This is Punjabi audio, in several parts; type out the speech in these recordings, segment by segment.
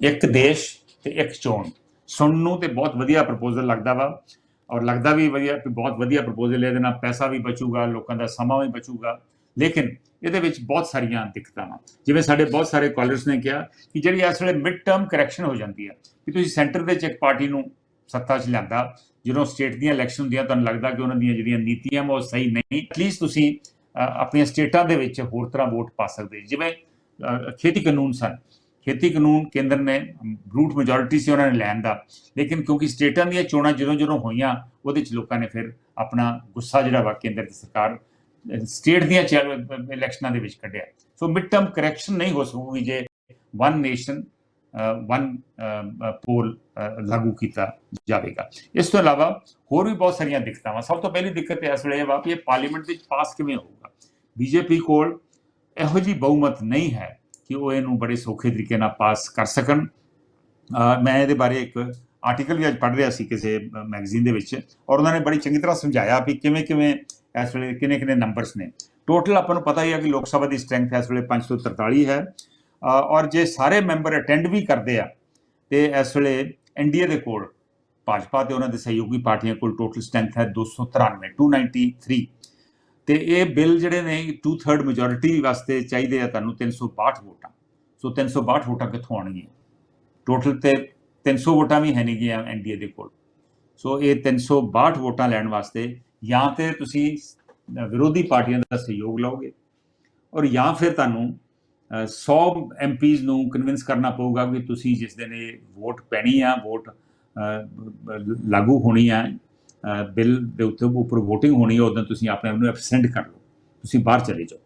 ਇੱਕ ਦੇਸ਼ ਤੇ ਇੱਕ ਚੋਣ। ਸੁਣਨ ਨੂੰ ਤੇ ਬਹੁਤ ਵਧੀਆ ਪ੍ਰਪੋਜ਼ਲ ਲੱਗਦਾ ਵਾ ਔਰ ਲੱਗਦਾ ਵੀ ਵਧੀਆ ਕਿ ਬਹੁਤ ਵਧੀਆ ਪ੍ਰਪੋਜ਼ਲ ਇਹਦੇ ਨਾਲ ਪੈਸਾ ਵੀ ਬਚੂਗਾ, ਲੋਕਾਂ ਦਾ ਸਮਾਂ ਵੀ ਬਚੂਗਾ। ਲੇਕਿਨ ਇਹਦੇ ਵਿੱਚ ਬਹੁਤ ਸਾਰੀਆਂ ਦਿੱਕਤਾਂ ਹਨ ਜਿਵੇਂ ਸਾਡੇ ਬਹੁਤ ਸਾਰੇ ਕਾਲਰਸ ਨੇ ਕਿਹਾ ਕਿ ਜਿਹੜੀ ਇਸ ਵੇਲੇ ਮਿਡ ਟਰਮ ਕਰੈਕਸ਼ਨ ਹੋ ਜਾਂਦੀ ਹੈ ਕਿ ਤੁਸੀਂ ਸੈਂਟਰ ਦੇ ਵਿੱਚ ਇੱਕ ਪਾਰਟੀ ਨੂੰ ਸੱਤਾ 'ਚ ਲਿਆਂਦਾ, ਜਦੋਂ ਸਟੇਟ ਦੀਆਂ ਇਲੈਕਸ਼ਨ ਹੁੰਦੀਆਂ, ਤੁਹਾਨੂੰ ਲੱਗਦਾ ਕਿ ਉਹਨਾਂ ਦੀਆਂ ਜਿਹੜੀਆਂ ਨੀਤੀਆਂ ਵਾ ਉਹ ਸਹੀ ਨਹੀਂ ਐਟਲੀਸਟ ਤੁਸੀਂ ਆਪਣੀਆਂ ਸਟੇਟਾਂ ਦੇ ਵਿੱਚ ਹੋਰ ਤਰ੍ਹਾਂ ਵੋਟ ਪਾ ਸਕਦੇ ਜਿਵੇਂ ਖੇਤੀ ਕਾਨੂੰਨ ਸਨ ਖੇਤੀ ਕਾਨੂੰਨ ਕੇਂਦਰ ਨੇ ਬਰੂਟ ਮੈਜੋਰਿਟੀ ਸੀ ਉਹਨਾਂ ਨੇ ਲੈਣ ਦਾ। ਲੇਕਿਨ ਕਿਉਂਕਿ ਸਟੇਟਾਂ ਦੀਆਂ ਚੋਣਾਂ ਜਦੋਂ ਜਦੋਂ ਹੋਈਆਂ, ਉਹਦੇ ਚ ਲੋਕਾਂ ਨੇ ਫਿਰ ਆਪਣਾ ਗੁੱਸਾ ਜਿਹੜਾ ਵਾ ਕੇਂਦਰ ਦੀ ਸਰਕਾਰ ਸਟੇਟ ਦੀਆਂ ਇਲੈਕਸ਼ਨਾਂ ਦੇ ਵਿੱਚ ਕੱਢਿਆ। ਸੋ ਮਿਡ ਟਰਮ ਕਰੈਕਸ਼ਨ ਨਹੀਂ ਹੋ ਸਕੂਗੀ ਜੇ ਵਨ ਨੇਸ਼ਨ ਵਨ ਪੋਲ ਲਾਗੂ ਕੀਤਾ ਜਾਵੇਗਾ। ਇਸ ਤੋਂ ਇਲਾਵਾ ਹੋਰ ਵੀ ਬਹੁਤ ਸਾਰੀਆਂ ਦਿੱਕਤਾਂ ਵਾ। ਸਭ ਤੋਂ ਪਹਿਲੀ ਦਿੱਕਤ ਇਸ ਵੇਲੇ ਵਾ ਕਿ ਇਹ ਪਾਰਲੀਮੈਂਟ ਵਿੱਚ ਪਾਸ ਕਿਵੇਂ ਹੋਊਗਾ? ਬੀਜੇਪੀ ਕੋਲ ਇਹੋ ਜੀ ਬਹੁਮਤ ਨਹੀਂ ਹੈ। ਕਿ ਉਹ ਇਹਨੂੰ ਬੜੇ ਸੌਖੇ ਤਰੀਕੇ ਨਾਲ ਪਾਸ ਕਰ ਸਕਣ। ਮੈਂ ਇਹਦੇ ਬਾਰੇ ਇੱਕ ਆਰਟੀਕਲ ਵੀ ਅੱਜ ਪੜ੍ਹ ਰਿਹਾ ਸੀ ਕਿਸੇ ਮੈਗਜ਼ੀਨ ਦੇ ਵਿੱਚ ਔਰ ਉਹਨਾਂ ਨੇ ਬੜੀ ਚੰਗੀ ਤਰ੍ਹਾਂ ਸਮਝਾਇਆ ਵੀ ਕਿਵੇਂ ਕਿਵੇਂ ਇਸ ਵੇਲੇ ਕਿੰਨੇ ਕਿੰਨੇ ਨੰਬਰਸ ਨੇ। ਟੋਟਲ ਆਪਾਂ ਨੂੰ ਪਤਾ ਹੀ ਹੈ ਕਿ ਲੋਕ ਸਭਾ ਦੀ ਸਟਰੈਂਥ ਇਸ ਵੇਲੇ 543 ਹੈ। ਔਰ ਜੇ ਸਾਰੇ ਮੈਂਬਰ ਅਟੈਂਡ ਵੀ ਕਰਦੇ ਆ, ਤੇ ਇਸ ਵੇਲੇ ਐਨਡੀਏ ਦੇ ਕੋਲ ਭਾਜਪਾ ਤੇ ਉਹਨਾਂ ਦੇ ਸਹਿਯੋਗੀ ਪਾਰਟੀਆਂ ਕੋਲ ਟੋਟਲ ਸਟਰੈਂਥ ਹੈ 293 293 ਤੇ ਇਹ ਬਿੱਲ ਜਿਹੜੇ ਨੇ 2/3 ਮੈਜੋਰਿਟੀ ਵਾਸਤੇ ਚਾਹੀਦੇ ਆ ਤੁਹਾਨੂੰ 362 ਵੋਟਾਂ। ਸੋ 362 ਵੋਟਾਂ ਕਿੱਥੋਂ ਆਉਣਗੀਆਂ? ਟੋਟਲ ਤੇ 300 ਵੋਟਾਂ ਵੀ ਹੈ ਨਹੀਂ ਗਿਆ ਐਨਡੀਏ ਦੇ ਕੋਲ। ਸੋ ਇਹ 362 ਵੋਟਾਂ ਲੈਣ ਵਾਸਤੇ ਜਾਂ ਤੇ ਤੁਸੀਂ ਵਿਰੋਧੀ ਪਾਰਟੀਆਂ ਦਾ ਸਹਿਯੋਗ ਲਓਗੇ ਔਰ ਜਾਂ ਫਿਰ ਤੁਹਾਨੂੰ ਅ, 100 ਐਮਪੀਜ਼ ਨੂੰ ਕਨਵਿੰਸ ਕਰਨਾ ਪਊਗਾ ਕਿ ਤੁਸੀਂ ਜਿਸ ਦਿਨ ਇਹ ਵੋਟ ਪੈਣੀ ਆ ਵੋਟ ਲਾਗੂ ਹੋਣੀ ਆ ਬਿੱਲ ਦੇ ਉੱਤੇ ਉੱਪਰ VOTING ਹੋਣੀ ਹੈ ਉਦੋਂ ਤੁਸੀਂ ਆਪਣੇ ਆਪ ਨੂੰ ਐਬਸੈਂਟ ਕਰ ਲਓ। ਤੁਸੀਂ ਬਾਹਰ ਚਲੇ ਜਾਓ।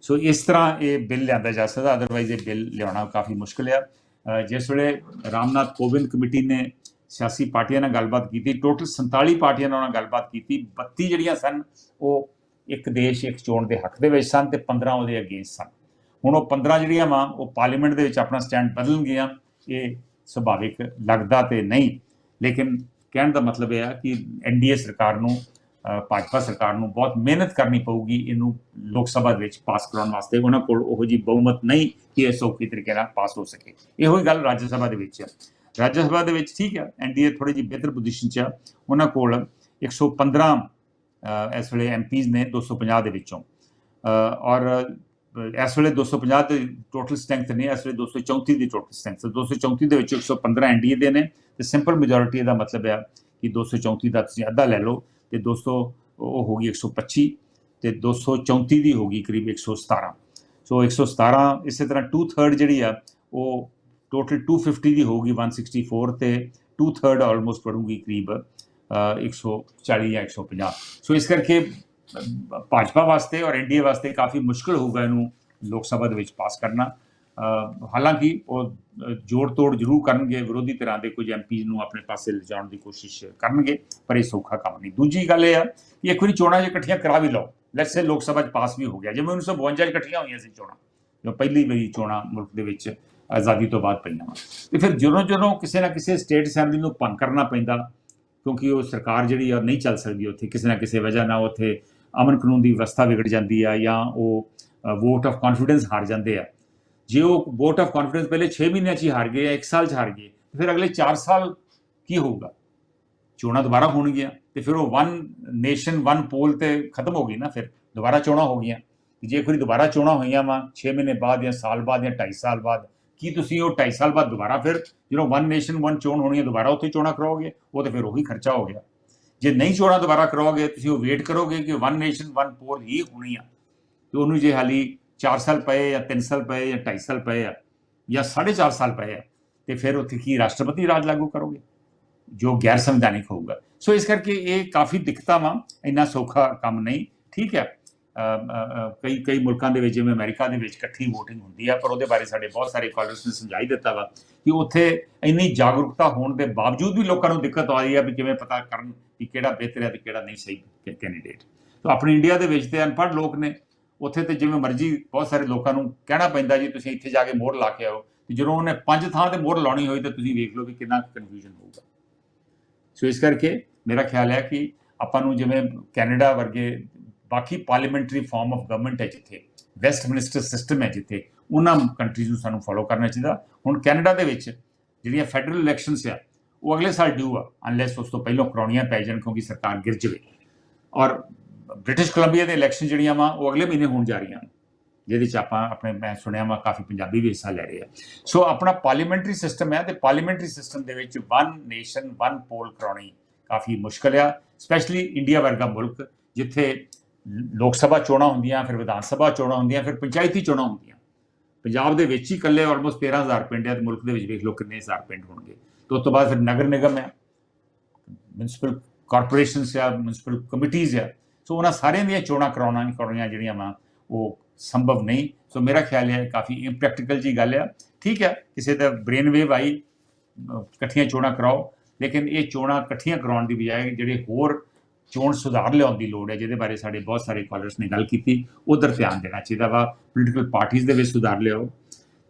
ਸੋ ਇਸ ਤਰ੍ਹਾਂ ਇਹ ਬਿੱਲ ਲਿਆਂਦਾ ਜਾ ਸਕਦਾ ਅਦਰਵਾਈਜ਼ ਇਹ ਬਿੱਲ ਲਿਆਉਣਾ ਕਾਫੀ ਮੁਸ਼ਕਲ ਆ। ਜਿਸ ਵੇਲੇ ਰਾਮਨਾਥ ਕੋਵਿੰਦ ਕਮੇਟੀ ਨੇ ਸਿਆਸੀ ਪਾਰਟੀਆਂ ਨਾਲ ਗੱਲਬਾਤ ਕੀਤੀ ਟੋਟਲ 47 ਪਾਰਟੀਆਂ ਨਾਲ ਉਹਨਾਂ ਗੱਲਬਾਤ ਕੀਤੀ 32 ਜਿਹੜੀਆਂ ਸਨ, ਉਹ ਇੱਕ ਦੇਸ਼, ਇੱਕ ਚੋਣ ਦੇ ਹੱਕ ਦੇ ਵਿੱਚ ਸਨ ਤੇ 15 ਉਹਦੇ ਅਗੇਂਸਟ ਸਨ। ਹੁਣ ਉਹ 15 ਜਿਹੜੀਆਂ ਵਾ, ਉਹ ਪਾਰਲੀਮੈਂਟ ਦੇ ਵਿੱਚ ਆਪਣਾ ਸਟੈਂਡ ਬਦਲਣਗੀਆਂ, ਇਹ ਸੁਭਾਵਿਕ ਲੱਗਦਾ ਤੇ ਨਹੀਂ। ਲੇਕਿਨ ਕਹਿਣ ਦਾ ਮਤਲਬ ਇਹ ਆ ਕਿ ਐਨਡੀਏ ਸਰਕਾਰ ਨੂੰ ਭਾਜਪਾ ਸਰਕਾਰ ਨੂੰ ਬਹੁਤ ਮਿਹਨਤ ਕਰਨੀ ਪਊਗੀ ਇਹਨੂੰ ਲੋਕ ਸਭਾ ਦੇ ਵਿੱਚ ਪਾਸ ਕਰਾਉਣ ਵਾਸਤੇ। ਉਹਨਾਂ ਕੋਲ ਉਹੋ ਜੀ ਬਹੁਮਤ ਨਹੀਂ ਕਿ ਇਹ ਸੌਖੀ ਤਰੀਕੇ ਨਾਲ ਪਾਸ ਹੋ ਸਕੇ। ਇਹੋ ਹੀ ਗੱਲ ਰਾਜ ਸਭਾ ਦੇ ਵਿੱਚ ਹੈ ਰਾਜ ਸਭਾ ਦੇ ਵਿੱਚ ਠੀਕ ਹੈ ਐਨਡੀਏ ਥੋੜੀ ਜਿਹੀ ਬਿਹਤਰ ਪੋਜੀਸ਼ਨ 'ਚ ਆ। ਉਹਨਾਂ ਕੋਲ 115 ਅ, ਇਸ ਵੇਲੇ ਐਮਪੀਜ਼ ਨੇ 250 ਦੇ ਵਿੱਚੋਂ। ਔਰ ਇਸ ਵੇਲੇ 250 ਦੇ ਟੋਟਲ ਸਟਰੈਂਥ ਨੇ ਇਸ ਵੇਲੇ 234 ਦੀ ਟੋਟਲ ਸਟਰੈਂਥ 234 ਦੇ ਵਿੱਚ 115 ਐਨਡੀਏ ਦੇ ਨੇ ਤੇ ਸਿੰਪਲ ਮੈਜੋਰਿਟੀ ਦਾ ਮਤਲਬ ਹੈ ਕਿ 234 ਦਾ ਤੁਸੀਂ ਅੱਧਾ ਲੈ ਲਓ ਤੇ 200 ਉਹ ਹੋ ਗਈ 125 ਤੇ 234 ਦੀ ਹੋ ਗਈ ਕਰੀਬ 117 ਸੋ 117 ਇਸੇ ਤਰ੍ਹਾਂ 2/3 ਜਿਹੜੀ ਆ ਉਹ ਟੋਟਲ 250 ਦੀ ਹੋਊਗੀ 164 ਤੇ 2/3 ਆਲਮੋਸਟ ਪੜੂਗੀ ਕਰੀਬ ਅ, 140 ਜਾਂ 150 ਸੋ ਇਸ ਕਰਕੇ ਭਾਜਪਾ ਵਾਸਤੇ ਔਰ ਐਨਡੀਏ ਵਾਸਤੇ ਕਾਫੀ ਮੁਸ਼ਕਲ ਹੋਊਗਾ ਇਹਨੂੰ ਲੋਕ ਸਭਾ ਦੇ ਵਿੱਚ ਪਾਸ ਕਰਨਾ। ਹਾਲਾਂਕਿ ਉਹ ਜੋੜ ਤੋੜ ਜ਼ਰੂਰ ਕਰਨਗੇ, ਵਿਰੋਧੀ ਧਿਰਾਂ ਦੇ ਕੁਝ ਐਮਪੀਜ਼ ਨੂੰ ਆਪਣੇ ਪਾਸੇ ਲਿਜਾਉਣ ਦੀ ਕੋਸ਼ਿਸ਼ ਕਰਨਗੇ, ਪਰ ਇਹ ਸੌਖਾ ਕੰਮ ਨਹੀਂ। ਦੂਜੀ ਗੱਲ ਇਹ ਆ ਕਿ ਇੱਕ ਵਾਰੀ ਚੋਣਾਂ ਜੇ ਇਕੱਠੀਆਂ ਕਰਾ ਵੀ ਲਓ ਲੈਟਸ ਸੇ ਲੋਕ ਸਭਾ 'ਚ ਪਾਸ ਵੀ ਹੋ ਗਿਆ। ਜਿਵੇਂ 1952 'ਚ ਇਕੱਠੀਆਂ ਹੋਈਆਂ ਸੀ ਚੋਣਾਂ, ਜੋ ਪਹਿਲੀ ਵਾਰੀ ਚੋਣਾਂ ਮੁਲਕ ਦੇ ਵਿੱਚ ਆਜ਼ਾਦੀ ਤੋਂ ਬਾਅਦ ਪਈਆਂ ਵਾ। ਤੇ ਫਿਰ ਜਦੋਂ ਜਦੋਂ ਕਿਸੇ ਨਾ ਕਿਸੇ ਸਟੇਟ ਅਸੈਂਬਲੀ ਨੂੰ ਭੰਗ ਕਰਨਾ ਪੈਂਦਾ, ਕਿਉਂਕਿ ਉਹ ਸਰਕਾਰ ਜਿਹੜੀ ਆ ਉਹ ਨਹੀਂ ਚੱਲ ਸਕਦੀ ਉੱਥੇ, ਕਿਸੇ ਨਾ ਕਿਸੇ ਵਜ੍ਹਾ ਨਾਲ ਉੱਥੇ ਅਮਨ ਕਾਨੂੰਨ ਦੀ ਵਿਵਸਥਾ ਵਿਗੜ ਜਾਂਦੀ ਆ ਜਾਂ ਉਹ ਵੋਟ ਆਫ ਕੌਨਫੀਡੈਂਸ ਹਾਰ ਜਾਂਦੇ ਆ। ਜੇ ਉਹ ਵੋਟ ਆਫ ਕੌਨਫੀਡੈਂਸ ਪਹਿਲੇ 6 ਮਹੀਨਿਆਂ 'ਚ ਹੀ ਹਾਰ ਗਏ ਜਾਂ 1 ਸਾਲ 'ਚ ਹਾਰ ਗਏ ਫਿਰ ਅਗਲੇ 4 ਸਾਲ ਕੀ ਹੋਊਗਾ? ਚੋਣਾਂ ਦੁਬਾਰਾ ਹੋਣਗੀਆਂ, ਤੇ ਫਿਰ ਉਹ ਵਨ ਨੇਸ਼ਨ ਵਨ ਪੋਲ ਤੇ ਖਤਮ ਹੋ ਗਈ ਨਾ ਫਿਰ, ਦੁਬਾਰਾ ਚੋਣਾਂ ਹੋ ਗਈਆਂ। ਤੇ ਜੇ ਕੋਈ ਦੁਬਾਰਾ ਚੋਣਾਂ ਹੋਈਆਂ ਵਾ 6 ਮਹੀਨੇ ਬਾਅਦ ਜਾਂ ਸਾਲ ਬਾਅਦ ਜਾਂ 2.5 ਸਾਲ ਬਾਅਦ, ਕੀ ਤੁਸੀਂ ਉਹ 2.5 ਸਾਲ ਬਾਅਦ ਦੁਬਾਰਾ ਫਿਰ, ਜਦੋਂ ਵਨ ਨੇਸ਼ਨ ਵਨ ਚੋਣ ਹੋਣੀ ਹੈ ਦੁਬਾਰਾ ਉੱਥੇ ਚੋਣਾਂ ਕਰਾਓਗੇ? ਉਹ ਤੇ ਫਿਰ ਉਹੀ ਖਰਚਾ ਹੋ ਗਿਆ। ਜੇ ਨਹੀਂ ਚੋਣਾਂ ਦੁਬਾਰਾ ਕਰਾਓਗੇ, ਤੁਸੀਂ ਉਹ ਵੇਟ ਕਰੋਗੇ ਕਿ ਵਨ ਨੇਸ਼ਨ ਵਨ ਪੋਲ ਹੀ ਹੋਣੀ ਆ ਤੇ ਉਹਨੂੰ ਜੇ ਹਾਲੀ 4 ਸਾਲ ਪਏ ਜਾਂ 3 ਸਾਲ ਪਏ ਜਾਂ 2.5 ਸਾਲ ਪਏ ਆ ਜਾਂ 4.5 ਸਾਲ ਪਏ ਆ, ਤੇ ਫਿਰ ਉੱਥੇ ਕੀ ਰਾਸ਼ਟਰਪਤੀ ਰਾਜ ਲਾਗੂ ਕਰੋਗੇ, ਜੋ ਗੈਰ ਸੰਵਿਧਾਨਿਕ ਹੋਊਗਾ। ਸੋ ਇਸ ਕਰਕੇ ਇਹ ਕਾਫੀ ਦਿੱਕਤਾਂ ਵਾ, ਇੰਨਾ ਸੌਖਾ ਕੰਮ ਨਹੀਂ। ਠੀਕ ਹੈ ਕਈ ਕਈ ਮੁਲਕਾਂ ਦੇ ਵਿੱਚ, ਜਿਵੇਂ ਅਮਰੀਕਾ ਦੇ ਵਿੱਚ ਇਕੱਠੀ VOTING ਹੁੰਦੀ ਆ, ਪਰ ਉਹਦੇ ਬਾਰੇ ਸਾਡੇ ਬਹੁਤ ਸਾਰੇ ਕਾਲਰਸ ਨੇ ਸਮਝਾਈ ਦਿੱਤਾ ਵਾ ਕਿ ਉੱਥੇ ਇੰਨੀ ਜਾਗਰੂਕਤਾ ਹੋਣ ਦੇ ਬਾਵਜੂਦ ਵੀ ਲੋਕਾਂ ਨੂੰ ਦਿੱਕਤ ਆ ਰਹੀ ਆ ਵੀ ਕਿਵੇਂ ਪਤਾ ਕਰਨ ਕਿ ਕਿਹੜਾ ਬਿਹਤਰ ਹੈ ਤੇ ਕਿਹੜਾ ਨਹੀਂ ਸਹੀ ਕੈਂਡੀਡੇਟ ਤਾਂ ਆਪਣੇ ਇੰਡੀਆ ਦੇ ਵਿੱਚ ਤੇ ਅਨਪੜ੍ਹ ਲੋਕ ਨੇ, ਉੱਥੇ ਤੇ ਜਿਵੇਂ ਮਰਜ਼ੀ ਬਹੁਤ ਸਾਰੇ ਲੋਕਾਂ ਨੂੰ ਕਹਿਣਾ ਪੈਂਦਾ ਜੀ, ਤੁਸੀਂ ਇੱਥੇ ਜਾ ਕੇ ਮੋਹਰ ਲਾ ਕੇ ਆਓ। ਤੇ ਜਦੋਂ ਉਹਨੇ ਪੰਜ ਥਾਂ ਤੇ ਮੋਹਰ ਲਾਉਣੀ ਹੋਈ ਤਾਂ ਤੁਸੀਂ ਵੇਖ ਲਓ ਵੀ ਕਿੰਨਾ ਕਨਫਿਊਜ਼ਨ ਹੋਊਗਾ। ਸੋ ਇਸ ਕਰਕੇ ਮੇਰਾ ਖਿਆਲ ਹੈ ਕਿ ਆਪਾਂ ਨੂੰ ਜਿਵੇਂ ਕੈਨੇਡਾ ਵਰਗੇ ਬਾਕੀ ਪਾਰਲੀਮੈਂਟਰੀ ਫਾਰਮ ਆਫ ਗਵਰਨਮੈਂਟ ਹੈ ਜਿੱਥੇ ਵੈਸਟ ਮਿਨਿਸਟਰ ਸਿਸਟਮ ਹੈ ਜਿੱਥੇ, ਉਹਨਾਂ ਕੰਟਰੀਜ਼ ਨੂੰ ਸਾਨੂੰ ਫੋਲੋ ਕਰਨਾ ਚਾਹੀਦਾ। ਹੁਣ ਕੈਨੇਡਾ ਦੇ ਵਿੱਚ ਜਿਹੜੀਆਂ ਫੈਡਰਲ ਇਲੈਕਸ਼ਨਸ ਆ ਉਹ ਅਗਲੇ ਸਾਲ ਡਿਊ ਆ ਅਨਲੈਸ ਉਸ ਤੋਂ ਪਹਿਲਾਂ ਕਰਾਉਣੀਆਂ ਪੈ ਜਾਣ ਕਿਉਂਕਿ ਸਰਕਾਰ ਗਿਰ ਜਾਵੇ ਔਰ ਬ੍ਰਿਟਿਸ਼ ਕੋਲੰਬੀਆ ਦੇ ਇਲੈਕਸ਼ਨ ਜਿਹੜੀਆਂ ਵਾ ਉਹ ਅਗਲੇ ਮਹੀਨੇ ਹੋਣ ਜਾ ਰਹੀਆਂ ਨੇ ਜਿਹਦੇ ਚ ਆਪਾਂ ਆਪਣੇ ਮੈਂ ਸੁਣਿਆ ਵਾ ਕਾਫੀ ਪੰਜਾਬੀ ਵੀ ਹਿੱਸਾ ਲੈ ਰਹੇ ਆ ਸੋ ਆਪਣਾ ਪਾਰਲੀਮੈਂਟਰੀ ਸਿਸਟਮ ਹੈ ਤੇ ਪਾਰਲੀਮੈਂਟਰੀ ਸਿਸਟਮ ਦੇ ਵਿੱਚ ਵਨ ਨੇਸ਼ਨ ਵਨ ਪੋਲ ਕਰਾਉਣੀ ਕਾਫੀ ਮੁਸ਼ਕਲ ਆ ਸਪੈਸ਼ਲੀ ਇੰਡੀਆ ਵਰਗਾ ਮੁਲਕ ਜਿੱਥੇ ਲੋਕ ਸਭਾ ਚੋਣਾਂ ਹੁੰਦੀਆਂ ਫਿਰ ਵਿਧਾਨ ਸਭਾ ਚੋਣਾਂ ਹੁੰਦੀਆਂ ਫਿਰ ਪੰਚਾਇਤੀ ਚੋਣਾਂ ਹੁੰਦੀਆਂ ਪੰਜਾਬ ਦੇ ਵਿੱਚ ਹੀ ਇਕੱਲੇ ਆਲਮੋਸਟ 13000 ਪਿੰਡ ਆ ਤੇ ਮੁਲਕ ਦੇ ਵਿੱਚ ਵੇਖ ਲਓ ਕਿੰਨੇ ਹਜ਼ਾਰ ਪਿੰਡ ਹੋਣਗੇ ਤੇ ਉਸ ਤੋਂ ਬਾਅਦ ਫਿਰ ਨਗਰ ਨਿਗਮ ਹੈ ਮਿਊਨਿਸਪਲ ਕਾਰਪੋਰੇਸ਼ਨਸ ਆ ਮਿਊਨਿਸਪਲ ਕਮਿਟੀਜ਼ ਆ ਸੋ ਉਹਨਾਂ ਸਾਰਿਆਂ ਦੀਆਂ ਚੋਣਾਂ ਕਰਾਉਣਾ ਕਰਾਉਣੀਆਂ ਜਿਹੜੀਆਂ ਵਾ ਉਹ ਸੰਭਵ ਨਹੀਂ ਸੋ ਮੇਰਾ ਖਿਆਲ ਹੈ ਕਾਫੀ ਇੰਪ੍ਰੈਕਟੀਕਲ ਜੀ ਗੱਲ ਆ ਠੀਕ ਹੈ ਕਿਸੇ ਦਾ ਬ੍ਰੇਨ ਵੇਵ ਆਈ ਇਕੱਠੀਆਂ ਚੋਣਾਂ ਕਰਾਓ ਲੇਕਿਨ ਇਹ ਚੋਣਾਂ ਇਕੱਠੀਆਂ ਕਰਾਉਣ ਦੀ ਬਜਾਏ ਜਿਹੜੇ ਹੋਰ ਚੋਣ ਸੁਧਾਰ ਲਿਆਉਣ ਦੀ ਲੋੜ ਹੈ ਜਿਹਦੇ ਬਾਰੇ ਸਾਡੇ ਬਹੁਤ ਸਾਰੇ ਕਾਲਰਸ ਨੇ ਗੱਲ ਕੀਤੀ ਉਧਰ ਧਿਆਨ ਦੇਣਾ ਚਾਹੀਦਾ ਵਾ ਪੋਲੀਟੀਕਲ ਪਾਰਟੀਆਂ ਦੇ ਵਿੱਚ ਸੁਧਾਰ ਲਿਆਓ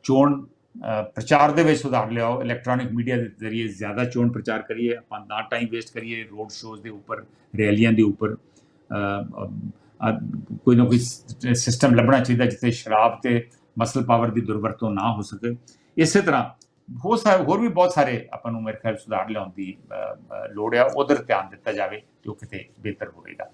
ਚੋਣ ਪ੍ਰਚਾਰ ਦੇ ਵਿੱਚ ਸੁਧਾਰ ਲਿਆਓ ਇਲੈਕਟ੍ਰੋਨਿਕ ਮੀਡੀਆ ਦੇ ਜ਼ਰੀਏ ਜ਼ਿਆਦਾ ਚੋਣ ਪ੍ਰਚਾਰ ਕਰੀਏ, ਆਪਾਂ ਨਾ ਟਾਈਮ ਵੇਸਟ ਕਰੀਏ ਰੋਡ ਸ਼ੋਜ਼ ਦੇ ਉੱਪਰ, ਰੈਲੀਆਂ ਦੇ ਉੱਪਰ ਕੋਈ ਨਾ ਕੋਈ ਸਿਸਟਮ ਲੱਭਣਾ ਚਾਹੀਦਾ ਜਿੱਥੇ ਸ਼ਰਾਬ ਤੇ ਮਸਲ ਪਾਵਰ ਦੀ ਦੁਰਵਰਤੋਂ ਨਾ ਹੋ ਸਕੇ। ਇਸੇ ਤਰ੍ਹਾਂ ਹੋ ਸਾਰੇ ਹੋਰ ਵੀ ਬਹੁਤ ਸਾਰੇ ਆਪਾਂ ਨੂੰ ਮੇਰੇ ਖਿਆਲ ਸੁਧਾਰ ਲਿਆਉਣ ਦੀ ਲੋੜ ਆ, ਉਧਰ ਧਿਆਨ ਦਿੱਤਾ ਜਾਵੇ ਜੋ ਕਿਤੇ ਬਿਹਤਰ ਹੋਵੇਗਾ।